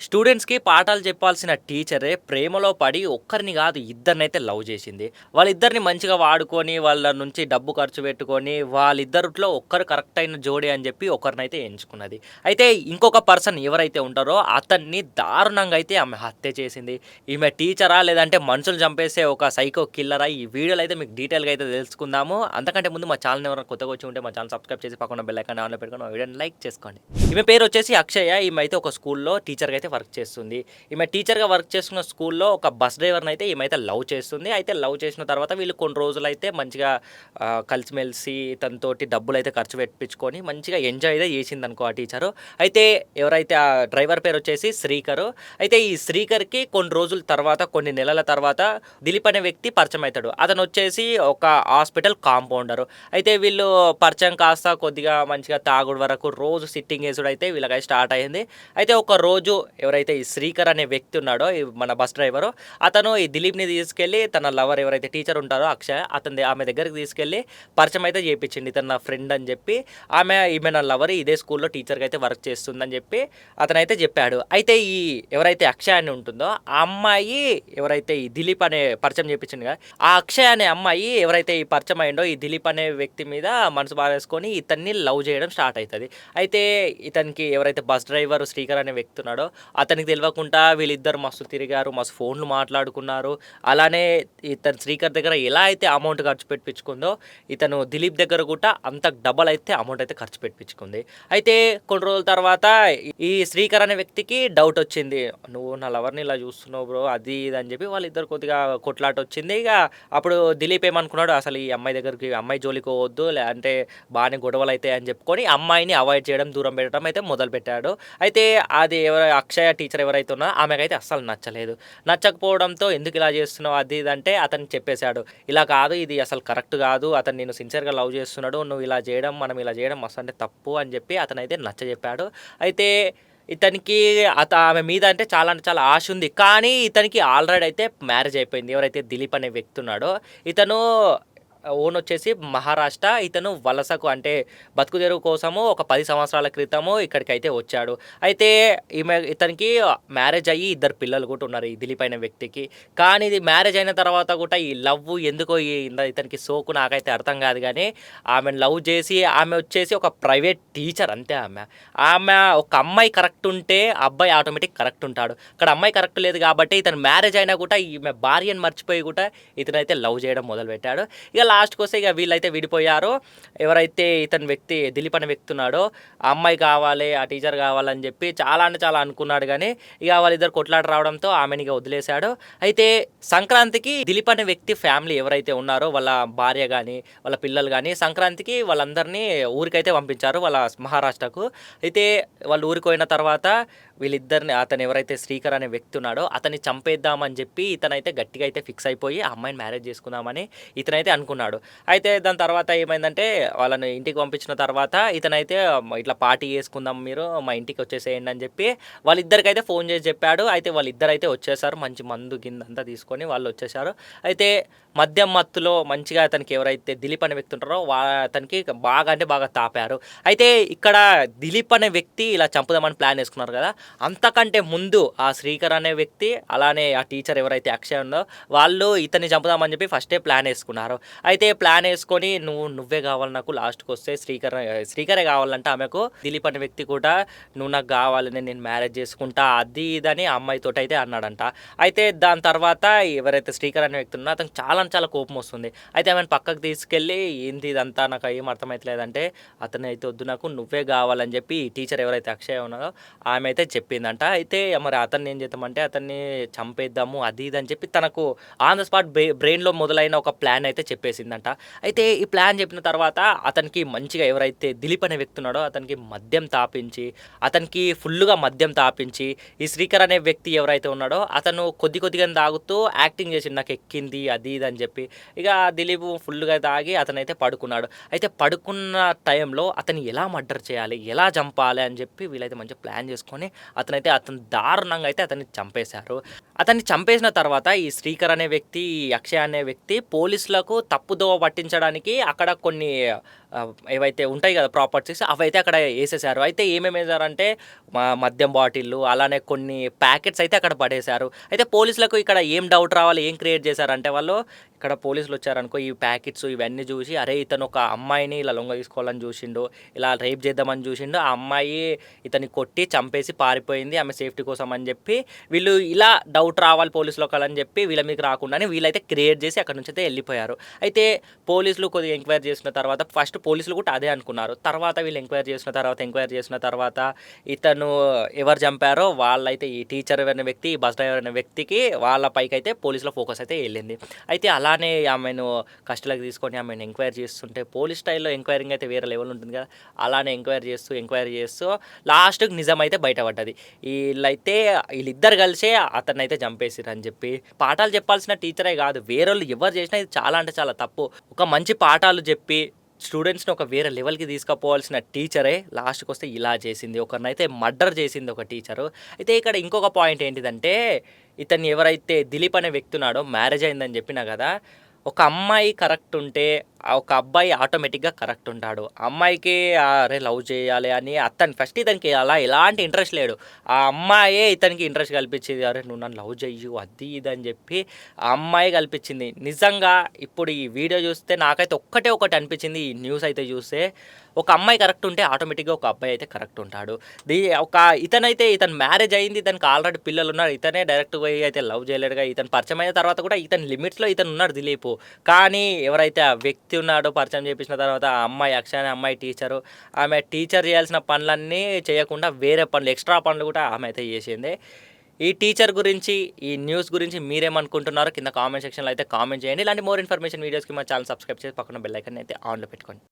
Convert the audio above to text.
స్టూడెంట్స్‌కి పాఠాలు చెప్పాల్సిన టీచరే ప్రేమలో పడి ఒక్కరిని కాదు ఇద్దరినైతే లవ్ చేసింది. వాళ్ళిద్దరిని మంచిగా వాడుకొని, వాళ్ళ నుంచి డబ్బు ఖర్చు పెట్టుకొని, వాళ్ళిద్దరిలో ఒక్కరు కరెక్ట్ అయిన జోడి అని చెప్పి ఒకరినైతే ఎంచుకున్నది. అయితే ఇంకొక పర్సన్ ఎవరైతే ఉంటారో అతన్ని దారుణంగా అయితే ఆమె హత్య చేసింది. ఈమె టీచరా? లేదంటే మనుషులు చంపేసే ఒక సైకో కిల్లరా? ఈ వీడియోలో అయితే మీకు డీటెయిల్‌గా అయితే తెలుసుకుందాము. అంతకంటే ముందు మా ఛానల్ ఎవరైనా కొత్తగా వచ్చి ఉంటే మా ఛానల్ సబ్స్క్రైబ్ చేసి పక్కన బెల్ ఐకాన్ ఆన్‌లో పెట్టుకొని వీడియోని లైక్ చేసుకోండి. ఈమె పేరు వచ్చేసి అక్షయ. ఈమె అయితే ఒక స్కూల్‌లో టీచర్‌గా అయితే వర్క్ చేస్తుంది. ఈమె టీచర్‌గా వర్క్ చేస్తున్న స్కూల్‌లో ఒక బస్ డ్రైవర్‌ని అయితే ఈమె అయితే లవ్ చేస్తుంది. అయితే లవ్ చేసిన తర్వాత వీళ్ళు కొన్ని రోజులు అయితే మంచిగా కలిసిమెలిసి తనతోటి డబ్బులు అయితే ఖర్చు పెట్టించుకొని మంచిగా ఎంజాయ్ అయితే చేసింది అనుకో ఆ టీచరు. అయితే ఎవరైతే ఆ డ్రైవర్ పేరు వచ్చేసి శ్రీకరు. అయితే ఈ శ్రీకర్‌కి కొన్ని రోజుల తర్వాత, కొన్ని నెలల తర్వాత దిలీప్ అనే వ్యక్తి పరిచయం అవుతాడు అతను వచ్చేసి ఒక హాస్పిటల్ కాంపౌండరు. అయితే వీళ్ళు పరిచయం కాస్త కొద్దిగా మంచిగా తాగుడు వరకు రోజు సిట్టింగ్ వేసుడు అయితే వీళ్ళకి స్టార్ట్ అయింది. అయితే ఒక రోజు ఎవరైతే ఈ శ్రీకర్ అనే వ్యక్తి ఉన్నాడో ఈ మన బస్ డ్రైవరు అతను ఈ దిలీప్‌ని తీసుకెళ్ళి తన లవర్ ఎవరైతే టీచర్ ఉంటారో అక్షయ అతని ఆమె దగ్గరికి తీసుకెళ్ళి పరిచయం అయితే చేయించింది ఇతను నా ఫ్రెండ్ అని చెప్పి ఆమె ఈమె నా లవర్ ఇదే స్కూల్‌లో టీచర్‌గా అయితే వర్క్ చేస్తుందని చెప్పి అతనైతే చెప్పాడు. అయితే ఈ ఎవరైతే అక్షయ అని ఉంటుందో ఆ అమ్మాయి ఎవరైతే ఈ దిలీప్ అనే పరిచయం చేయించింది కదా! ఆ అక్షయ అనే అమ్మాయి ఎవరైతే ఈ పరిచయం అయిందో ఈ దిలీప్ అనే వ్యక్తి మీద మనసు బారేసుకొని ఇతన్ని లవ్ చేయడం స్టార్ట్ అవుతుంది అయితే ఇతనికి ఎవరైతే బస్ డ్రైవర్ శ్రీకర్ అనే వ్యక్తి ఉన్నాడో అతనికి తెలియకుండా వీళ్ళిద్దరు మస్తు తిరిగారు. మస్తు ఫోన్‌లు మాట్లాడుకున్నారు. అలానే ఇతను శ్రీకర్ దగ్గర ఎలా అయితే అమౌంట్ ఖర్చు పెట్టించుకుందో ఇతను దిలీప్ దగ్గర కూడా అంత డబల్ అయితే అమౌంట్ అయితే ఖర్చు పెట్టించుకుంది. అయితే కొన్ని రోజుల తర్వాత ఈ శ్రీకర్ అనే వ్యక్తికి డౌట్ వచ్చింది. నువ్వు నా లవర్‌ని ఇలా చూస్తున్నావు బ్రో అది ఇది అని చెప్పి వాళ్ళిద్దరు కొద్దిగా కొట్లాట వచ్చింది. ఇక అప్పుడు దిలీప్ ఏమనుకున్నాడు అసలు ఈ అమ్మాయి దగ్గరికి అమ్మాయి జోలికి పోవద్దు లేదంటే బాగానే గొడవలు అవుతాయి అని చెప్పుకొని అమ్మాయిని అవాయిడ్ చేయడం, దూరం పెట్టడం అయితే మొదలుపెట్టాడు. అయితే అది ఎవరు అక్షయ టీచర్ ఎవరైతే ఉన్నా ఆమెకైతే అస్సలు నచ్చలేదు. నచ్చకపోవడంతో ఎందుకు ఇలా చేస్తున్నావు అది ఇది అంటే అతను చెప్పేసాడు. ఇలా కాదు ఇది అసలు కరెక్ట్ కాదు. అతను నేను సిన్సియర్‌గా లవ్ చేస్తున్నాడు. నువ్వు ఇలా చేయడం మనం ఇలా చేయడం మస్తు అంటే తప్పు అని చెప్పి అతనైతే నచ్చజెప్పాడు. అయితే ఇతనికి అత ఆమె మీద అంటే చాలా అంటే చాలా ఆశ ఉంది. కానీ ఇతనికి ఆల్రెడీ అయితే మ్యారేజ్ అయిపోయింది. ఎవరైతే దిలీప్ అనే వ్యక్తి ఉన్నాడో ఇతను ఓన్ వచ్చేసి మహారాష్ట్ర. ఇతను వలసకు అంటే బతుకు తెరువు కోసము ఒక పది సంవత్సరాల క్రితము ఇక్కడికైతే వచ్చాడు. అయితే ఈమె ఇతనికి మ్యారేజ్ అయ్యి ఇద్దరు పిల్లలు కూడా ఉన్నారు ఈ దిలీప్ వ్యక్తికి. కానీ ఇది మ్యారేజ్ అయిన తర్వాత కూడా ఈ లవ్ ఎందుకో ఇతనికి సోకు నాకైతే అర్థం కాదు కానీ ఆమెను లవ్ చేసి ఆమె వచ్చేసి ఒక ప్రైవేట్ టీచర్ అంతే ఆమె. ఆమె ఒక అమ్మాయి కరెక్ట్ ఉంటే అబ్బాయి ఆటోమేటిక్ కరెక్ట్ ఉంటాడు. అక్కడ అమ్మాయి కరెక్ట్ లేదు కాబట్టి ఇతను మ్యారేజ్ అయినా కూడా ఈమె భార్యను మర్చిపోయి కూడా ఇతనైతే లవ్ చేయడం మొదలుపెట్టాడు. ఇక లాస్ట్‌కి వస్తే ఇక వీళ్ళైతే విడిపోయారు. ఎవరైతే ఇతని వ్యక్తి దిలీప్ అనే వ్యక్తి ఉన్నాడో ఆ అమ్మాయి కావాలి, ఆ టీచర్ కావాలని చెప్పి చాలా అంటే చాలా అనుకున్నాడు కానీ ఇక వాళ్ళిద్దరు కొట్లాట రావడంతో ఆమెని ఇక వదిలేసాడు. అయితే సంక్రాంతికి దిలీప్ అనే వ్యక్తి ఫ్యామిలీ ఎవరైతే ఉన్నారో వాళ్ళ భార్య కానీ వాళ్ళ పిల్లలు కానీ సంక్రాంతికి వాళ్ళందరినీ ఊరికైతే పంపించారు వాళ్ళ మహారాష్ట్రకు. అయితే వాళ్ళు ఊరికి పోయిన తర్వాత వీళ్ళిద్దరిని అతను ఎవరైతే శ్రీకర్ అనే వ్యక్తి ఉన్నాడో అతన్ని చంపేద్దామని చెప్పి ఇతనైతే గట్టిగా అయితే ఫిక్స్ అయిపోయి ఆ అమ్మాయిని మ్యారేజ్ చేసుకుందామని ఇతనైతే అనుకున్నాడు. అయితే దాని తర్వాత ఏమైందంటే వాళ్ళని ఇంటికి పంపించిన తర్వాత ఇతనైతే ఇట్లా పార్టీ చేసుకుందాం మీరు మా ఇంటికి వచ్చేసేయండి అని చెప్పి వాళ్ళిద్దరికైతే ఫోన్ చేసి చెప్పాడు. అయితే వాళ్ళిద్దరైతే వచ్చేసారు. మంచి మందు కింద అంతా తీసుకొని వాళ్ళు వచ్చేసారు. అయితే మద్యం మత్తులో మంచిగా అతనికి ఎవరైతే దిలీప్ అనే వ్యక్తి ఉంటారో వా అతనికి బాగా అంటే బాగా తాపారు. అయితే ఇక్కడ దిలీప్ అనే వ్యక్తి ఇలా చంపుదామని ప్లాన్ వేసుకున్నారు కదా! అంతకంటే ముందు ఆ శ్రీకర్ అనే వ్యక్తి అలానే ఆ టీచర్ ఎవరైతే అక్షయ ఉందో వాళ్ళు ఇతన్ని చంపుదామని చెప్పి ఫస్టే ప్లాన్ వేసుకున్నారు. అయితే ప్లాన్ వేసుకొని నువ్వు నువ్వే కావాలి నాకు లాస్ట్‌కి వస్తే శ్రీకర్ శ్రీకరే కావాలంటే ఆమెకు. దిలీప్ అనే వ్యక్తి కూడా నువ్వు నాకు కావాలని నేను మ్యారేజ్ చేసుకుంటా అది ఇది అని అయితే అన్నాడంట. అయితే దాని తర్వాత ఎవరైతే శ్రీకర్ అనే వ్యక్తి ఉన్నాడో అతనికి చాలా చాలా కోపం వస్తుంది. అయితే ఆమెను పక్కకు తీసుకెళ్ళి ఏంది ఇదంతా నాకు ఏం అర్థమైతలేదంటే అతనైతే వద్దు నాకు నువ్వే కావాలని చెప్పి టీచర్ ఎవరైతే అక్షయ ఉన్నారో ఆమె అయితే చెప్పిందంట. అయితే మరి అతన్ని ఏం చేద్దామంటే అతన్ని చంపేద్దాము అది ఇది అని చెప్పి తనకు ఆన్ ద స్పాట్ బ్రె బ్రెయిన్‌లో మొదలైన ఒక ప్లాన్ అయితే చెప్పేసి చేసిందంట అయితే ఈ ప్లాన్ చెప్పిన తర్వాత అతనికి మంచిగా ఎవరైతే దిలీప్ అనే వ్యక్తి ఉన్నాడో అతనికి మద్యం తాపించి, అతనికి ఫుల్లుగా మద్యం తాపించి ఈ శ్రీకర్ అనే వ్యక్తి ఎవరైతే ఉన్నాడో అతను కొద్ది కొద్దిగా తాగుతూ యాక్టింగ్ చేసిండు నాకు ఎక్కింది అది ఇది అని చెప్పి. ఇక దిలీప్ ఫుల్‌గా తాగి అతనైతే పడుకున్నాడు. అయితే పడుకున్న టైంలో అతను ఎలా మర్డర్ చేయాలి? ఎలా చంపాలి? అని చెప్పి వీళ్ళైతే మంచిగా ప్లాన్ చేసుకొని అతనైతే అతను దారుణంగా అయితే అతన్ని చంపేశారు. అతన్ని చంపేసిన తర్వాత ఈ శ్రీకర్ అనే వ్యక్తి, అక్షయ్ అనే వ్యక్తి పోలీసులకు తప్పుదోవ పట్టించడానికి అక్కడ కొన్ని ఏవైతే ఉంటాయి కదా ప్రాపర్టీస్ అవైతే అక్కడ వేసేసారు అయితే ఏమేమి వేసారంటే మా మద్యం బాటిళ్ళు అలానే కొన్ని ప్యాకెట్స్ అయితే అక్కడ పడేశారు. అయితే పోలీసులకు ఇక్కడ ఏం డౌట్ రావాలి ఏం క్రియేట్ చేశారంటే వాళ్ళు ఇక్కడ పోలీసులు వచ్చారనుకో ఈ ప్యాకెట్స్ ఇవన్నీ చూసి అరే ఇతను ఒక అమ్మాయిని ఇలా లొంగ తీసుకోవాలని చూసిండు ఇలా రేప్ చేద్దామని చూసిండు ఆ అమ్మాయి ఇతని కొట్టి చంపేసి పారిపోయింది ఆమె సేఫ్టీ కోసం అని చెప్పి వీళ్ళు ఇలా డౌట్ రావాలి పోలీసులకు అని చెప్పి వీళ్ళ మీకు రాకుండానే వీళ్ళైతే క్రియేట్ చేసి అక్కడ నుంచి అయితే వెళ్ళిపోయారు. అయితే పోలీసులు కొద్దిగా ఎంక్వైరీ చేసిన తర్వాత ఫస్ట్ పోలీసులు కూడా అదే అనుకున్నారు. తర్వాత వీళ్ళు ఎంక్వైరీ చేసిన తర్వాత ఎంక్వైరీ చేసిన తర్వాత ఇతను ఎవరు చంపారో వాళ్ళైతే ఈ టీచర్ అనే వ్యక్తి ఈ బస్ డ్రైవర్ అనే వ్యక్తికి వాళ్ళ పైకి అయితే పోలీసుల ఫోకస్ అయితే వెళ్ళింది. అయితే అలానే ఆమెను కస్టడీలోకి తీసుకొని ఆమెను ఎంక్వైరీ చేస్తుంటే పోలీస్ స్టైల్లో ఎంక్వైరింగ్ అయితే వేరే లెవెల్ ఉంటుంది కదా. అలానే ఎంక్వైరీ చేస్తూ ఎంక్వైరీ చేస్తూ లాస్ట్కి నిజం అయితే బయటపడ్డది. వీళ్ళైతే వీళ్ళిద్దరు కలిసే అతన్ని అయితే చంపేసిరు అని చెప్పి. పాఠాలు చెప్పాల్సిన టీచరే కాదు వేరే వాళ్ళు ఎవరు చేసినా ఇది చాలా అంటే చాలా తప్పు. ఒక మంచి పాఠాలు చెప్పి స్టూడెంట్స్ని ఒక వేరే లెవెల్కి తీసుకుపోవాల్సిన టీచరే లాస్ట్కి వస్తే ఇలా చేసింది ఒకరినైతే మర్డర్ చేసింది ఒక టీచరు. అయితే ఇక్కడ ఇంకొక పాయింట్ ఏంటిదంటే ఇతన్ని ఎవరైతే దిలీప్ అనే వ్యక్తి ఉన్నాడో మ్యారేజ్ అయిందని చెప్పినా కదా ఒక అమ్మాయి కరెక్ట్ ఉంటే ఒక అబ్బాయి ఆటోమేటిక్గా కరెక్ట్ ఉంటాడు. అమ్మాయికి అరే లవ్ చేయాలి అని అతను ఫస్ట్ ఇతనికి అలా ఎలాంటి ఇంట్రెస్ట్ లేడు. ఆ అమ్మాయే ఇతనికి ఇంట్రెస్ట్ కల్పించింది. అరే నువ్వు నన్ను లవ్ చెయ్యు అది ఇది అని చెప్పి ఆ అమ్మాయి కల్పించింది. నిజంగా ఇప్పుడు ఈ వీడియో చూస్తే నాకైతే ఒక్కటే ఒకటి అనిపించింది. ఈ న్యూస్ అయితే చూస్తే ఒక అమ్మాయి కరెక్ట్ ఉంటే ఆటోమేటిక్గా ఒక అబ్బాయి అయితే కరెక్ట్ ఉంటాడు. దీ ఒక ఇతనైతే ఇతను మ్యారేజ్ అయింది ఇతనికి ఆల్రెడీ పిల్లలు ఉన్నారు. ఇతనే డైరెక్ట్ పోయి అయితే లవ్ చేయలేడుగా. ఇతను పరిచయం అయిన తర్వాత కూడా ఇతని లిమిట్స్లో ఇతను ఉన్నాడు దిలీప్. కానీ ఎవరైతే ఆ వ్యక్తి ఉన్నాడో పరిచయం చేపించిన తర్వాత ఆ అమ్మాయి అక్షయ అనే అమ్మాయి టీచరు ఆమె టీచర్ చేయాల్సిన పనులన్నీ చేయకుండా వేరే పనులు ఎక్స్ట్రా పనులు కూడా ఆమె అయితే చేసింది. ఈ టీచర్ గురించి ఈ న్యూస్ గురించి మీరేమనుకుంటున్నారో కింద కామెంట్ సెక్షన్లో అయితే కామెంట్ చేయండి. ఇలాంటి మోర్ ఇన్ఫర్మేషన్ వీడియోస్కి మా ఛానల్ సబ్స్క్రైబ్ చేసి పక్కన బెల్ ఐకన్ అయితే ఆన్లో పెట్టుకోండి.